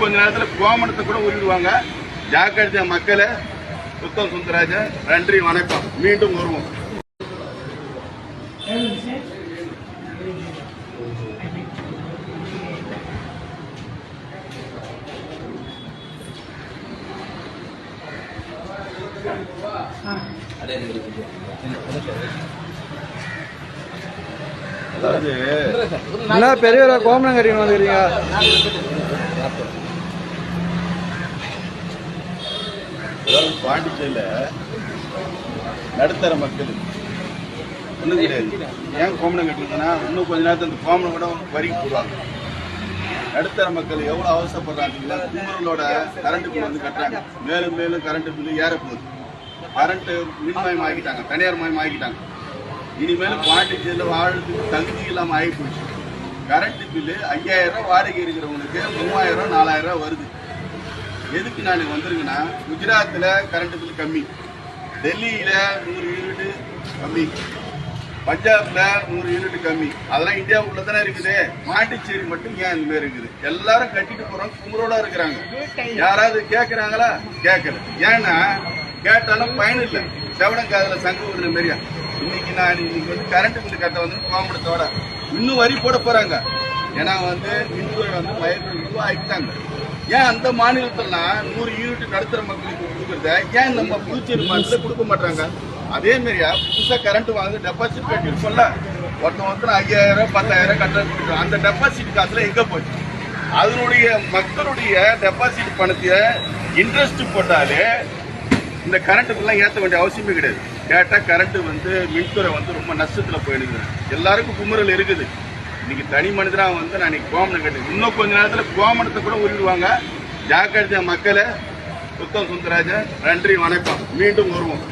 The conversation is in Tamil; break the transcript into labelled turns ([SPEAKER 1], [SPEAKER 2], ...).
[SPEAKER 1] கொஞ்ச நேரத்துல கோமணத்தை கூட உருவிடுவாங்க ஜாக்கிரதையா மக்களை சுத்தம் சுந்தராஜன் நன்றி வணக்கம். மீண்டும் வருவோம்.
[SPEAKER 2] என்ன பெரியவரா கோமணம் கட்டிக்கணும் வந்துக்கிறீங்க?
[SPEAKER 1] பாண்டிச்சேரியில் நடுத்தர மக்கள் ஒன்றும் கிடையாது ஏன் கோமணம் கட்டுறதுன்னா இன்னும் கொஞ்ச நேரத்தில் அந்த கோமணம் கூட வரிக்கு போடுவாங்க. நடுத்தர மக்கள் எவ்வளோ அவசரப்படுறாங்கன்னா குமரலோட கரண்ட் பில் வந்து கட்டுறாங்க. மேலும் மேலும் கரண்ட் பில்லு ஏற போகுது கரண்ட்டு மின்மயம் ஆகிட்டாங்க தனியார் மயம் ஆகிட்டாங்க இனிமேல் பாண்டிச்சேரியில் வாழறதுக்கு தகுதி இல்லாமல் ஆகி போச்சு. கரண்ட் பில்லு ஐயாயிரம் ரூபா வாடகை இருக்கிறவங்களுக்கு மூவாயிரம் நாலாயிரம் ரூபா வருது. எதுக்கு நான் வந்திருக்கேன்னா குஜராத்தில் கரண்ட் பில் கம்மி. டெல்லியில் நூறு யூனிட் கம்மி. பஞ்சாப்ல நூறு யூனிட் கம்மி. அதெல்லாம் இந்தியாவுக்குள்ள தானே இருக்குது. பாண்டிச்சேரி மட்டும் ஏன் இந்த மாதிரி இருக்குது? எல்லாரும் கட்டிட்டு போறோம் குமரோட இருக்கிறாங்க. யாராவது கேட்கறாங்களா கேட்கல ஏன்னா கேட்டாலும் பயன் இல்லை. செவடங்காதுல சங்கு விடுற மாதிரியா. இன்னைக்கு நான் இன்னைக்கு வந்து கரண்ட் பில் கட்ட வந்து கோமடத்தோட இன்னும் வரி போட போறாங்க. ஏன்னா வந்து மின்துறை வந்து பயன்படுத்தி ரூபா ஏன் அந்த மாநிலத்திலாம் நூறு யூனிட் நடுத்தர மக்களுக்கு கொடுக்குறத ஏன் நம்ம புதுச்சேரி மாநிலத்தில் கொடுக்க மாட்டாங்க அதே மாதிரியா புதுசாக கரண்ட் வாங்க டெபாசிட் கட்டிருக்கோம்ல ஒருத்தன் ஒருத்தன் ஐயாயிரம் பத்தாயிரம் கட்ட அந்த டெபாசிட் காசுல எங்கே போச்சு? அதனுடைய மக்களுடைய டெபாசிட் பணத்தை இன்ட்ரெஸ்ட் போட்டாலே இந்த கரண்ட்டுக்கெல்லாம் ஏற்ற வேண்டிய அவசியமே கிடையாது. கேட்டால் கரண்ட்டு வந்து மின்துறை வந்து ரொம்ப நஷ்டத்தில் போயிடுது. எல்லாருக்கும் குமுறல் இருக்குது. இன்னைக்கு தனி மனிதனாக வந்து நான் இன்னைக்கு கோமணம் கேட்டேன். இன்னும் கொஞ்ச நேரத்தில் கோமணத்தை கூட உருவிடுவாங்க. ஜாக்கிரதையா மக்களை சுத்தம் சுந்தராஜன் நன்றி வணக்கம். மீண்டும் வருவோம்.